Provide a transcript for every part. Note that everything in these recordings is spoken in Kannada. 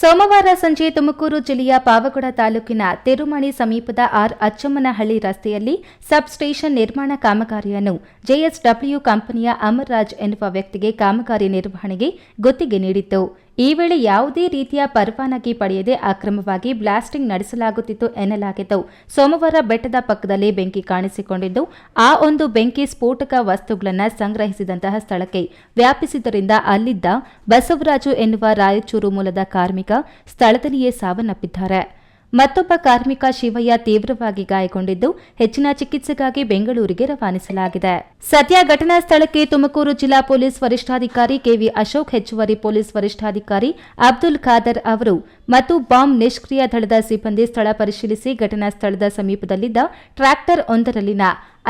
ಸಂಜೆ ತುಮಕೂರು ಜಿಲ್ಲೆಯ ಪಾವಗಡ ತಾಲೂಕಿನ ತಿರುಮಣಿ ಸಮೀಪದ ಆರ್ ಅಚ್ಚಮ್ಮನಹಳ್ಳಿ ರಸ್ತೆಯಲ್ಲಿ ಸಬ್ ಸ್ಟೇಷನ್ ನಿರ್ಮಾಣ ಕಾಮಗಾರಿಯನ್ನು ಜೆಎಸ್ಡಬ್ಲ್ಯೂ ಕಂಪನಿಯ ಅಮರ್ ರಾಜ್ ಎನ್ನುವ ವ್ಯಕ್ತಿಗೆ ಕಾಮಗಾರಿ ನಿರ್ವಹಣೆಗೆ ಗುತ್ತಿಗೆ ನೀಡಿತ್ತು. ಈ ವೇಳೆ ಯಾವುದೇ ರೀತಿಯ ಪರವಾನಗಿ ಪಡೆಯದೆ ಅಕ್ರಮವಾಗಿ ಬ್ಲಾಸ್ಟಿಂಗ್ ನಡೆಸಲಾಗುತ್ತಿತ್ತು ಎನ್ನಲಾಗಿತ್ತು. ಸೋಮವಾರ ಬೆಟ್ಟದ ಪಕ್ಕದಲ್ಲಿ ಬೆಂಕಿ ಕಾಣಿಸಿಕೊಂಡಿದ್ದು, ಆ ಒಂದು ಬೆಂಕಿ ಸ್ಫೋಟಕ ವಸ್ತುಗಳನ್ನು ಸಂಗ್ರಹಿಸಿದಂತಹ ಸ್ಥಳಕ್ಕೆ ವ್ಯಾಪಿಸಿದ್ದರಿಂದ ಅಲ್ಲಿದ್ದ ಬಸವರಾಜು ಎನ್ನುವ ರಾಯಚೂರು ಮೂಲದ ಕಾರ್ಮಿಕ ಸ್ಥಳದಲ್ಲಿಯೇ ಸಾವನ್ನಪ್ಪಿದ್ದಾರೆ. ಮತ್ತೊಬ್ಬ ಕಾರ್ಮಿಕ ಶಿವಯ್ಯ ತೀವ್ರವಾಗಿ ಗಾಯಗೊಂಡಿದ್ದು ಹೆಚ್ಚಿನ ಚಿಕಿತ್ಸೆಗಾಗಿ ಬೆಂಗಳೂರಿಗೆ ರವಾನಿಸಲಾಗಿದೆ. ಸದ್ಯ ಘಟನಾ ಸ್ಥಳಕ್ಕೆ ತುಮಕೂರು ಜಿಲ್ಲಾ ಪೊಲೀಸ್ ವರಿಷ್ಠಾಧಿಕಾರಿ ಕೆವಿ ಅಶೋಕ್, ಹೆಚ್ಚುವರಿ ಪೊಲೀಸ್ ವರಿಷ್ಠಾಧಿಕಾರಿ ಅಬ್ದುಲ್ ಖಾದರ್ ಅವರು ಮತ್ತು ಬಾಂಬ್ ನಿಷ್ಕ್ರಿಯ ದಳದ ಸಿಬ್ಬಂದಿ ಸ್ಥಳ ಪರಿಶೀಲಿಸಿ ಘಟನಾ ಸ್ಥಳದ ಸಮೀಪದಲ್ಲಿದ್ದ ಟ್ರ್ಯಾಕ್ಟರ್ ಒಂದರಲ್ಲಿನ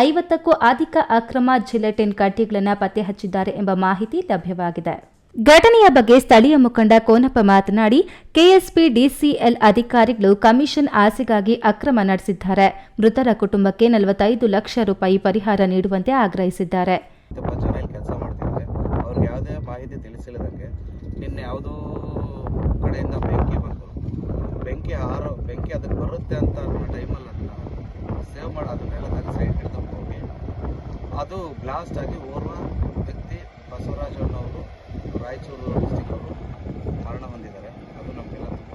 ಐವತ್ತಕ್ಕೂ ಅಧಿಕ ಅಕ್ರಮ ಜಿಲೆಟಿನ್ ಕಡ್ಡಿಗಳನ್ನು ಪತ್ತೆ ಹಚ್ಚಿದ್ದಾರೆ ಎಂಬ ಮಾಹಿತಿ ಲಭ್ಯವಾಗಿದೆ. ಘಟನೆಯ ಬಗ್ಗೆ ಸ್ಥಳೀಯ ಮುಖಂಡ ಕೋನಪ್ಪ ಮಾತನಾಡಿ, ಕೆಎಸ್ಪಿ ಡಿಸಿಎಲ್ ಅಧಿಕಾರಿಗಳು ಕಮಿಷನ್ ಆಸೆಗಾಗಿ ಅಕ್ರಮ ನಡೆಸಿದ್ದಾರೆ. ಮೃತರ ಕುಟುಂಬಕ್ಕೆ ನಲವತ್ತೈದು ಲಕ್ಷ ರೂಪಾಯಿ ಪರಿಹಾರ ನೀಡುವಂತೆ ಆಗ್ರಹಿಸಿದ್ದಾರೆ. ಕೆಲಸ ಮಾಡ್ತಿದ್ದಾರೆ? ಅವ್ರಿಗೆ ಯಾವುದೇ ಮಾಹಿತಿ ತಿಳಿಸಿಲ್ಲದಂಗೆ ನಿನ್ನೆ ಯಾವುದೋ ಕಡೆಯಿಂದ ಬೆಂಕಿ ಬಂತು. ಬೆಂಕಿ ಹಾರೋ ಬೆಂಕಿ ಅದಕ್ಕೆ ಬರುತ್ತೆ ಅಂತ ಅನ್ನೋ ಟೈಮಲ್ಲಿ ಅದನ್ನ ಸೇವ್ ಮಾಡಿ, ಅದನ್ನೆಲ್ಲ ತೆಗೆದು ಸೈಡ್ ಹಿಡಿದು ಹೋಗಿ ಅದು ಬ್ಲಾಸ್ಟ್ ಆಗಿ ಓರ್ವ ವ್ಯಕ್ತಿ ಬಸವರಾಜ್ ಅನ್ನೋರು ರಾಯಚೂರು ಡಿಸ್ಟಿಕ್ ಅವರು ಮರಣ ಹೊಂದಿದ್ದಾರೆ ಅದು ನಮಗೆಲ್ಲ ತುಂಬ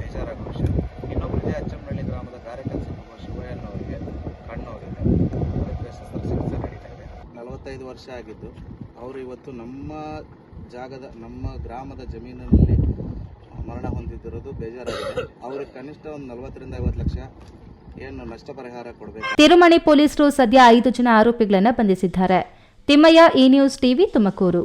ಬೇಜಾರಾಗೋ ವಿಷಯ. ಇನ್ನೊಬ್ಬರಿಗೆ ಅಚ್ಚಂಬಳ್ಳಿ ಗ್ರಾಮದ ಕಾರ್ಯಕರ್ತ ಶಿವಯ್ಯನ ಅವರಿಗೆ ಕಣ್ಣು ಹೋಗಿದೆ ಅದಕ್ಕೆ ಶಸ್ತ್ರಚಿಕಿತ್ಸೆ ನಡೀತಾ ಇದೆ. ನಲವತ್ತೈದು ವರ್ಷ ಆಗಿದ್ದು ಅವರು ಇವತ್ತು ನಮ್ಮ ಜಾಗದ ನಮ್ಮ ಗ್ರಾಮದ ಜಮೀನಿನಲ್ಲಿ ಮರಣ ಹೊಂದಿದ್ದಿರೋದು ಬೇಜಾರಾಗಿದೆ. ಅವ್ರಿಗೆ ಕನಿಷ್ಠ ಒಂದು ನಲವತ್ತರಿಂದ ಐವತ್ತು ಲಕ್ಷ ಏನು ನಷ್ಟ ಪರಿಹಾರ ಕೊಡಬೇಕು? ತಿರುಮಣಿ ಪೊಲೀಸರು ಸದ್ಯ ಐದು ಜನ ಆರೋಪಿಗಳನ್ನು ಬಂಧಿಸಿದ್ದಾರೆ. Thimmaiah E news TV Tumakuru.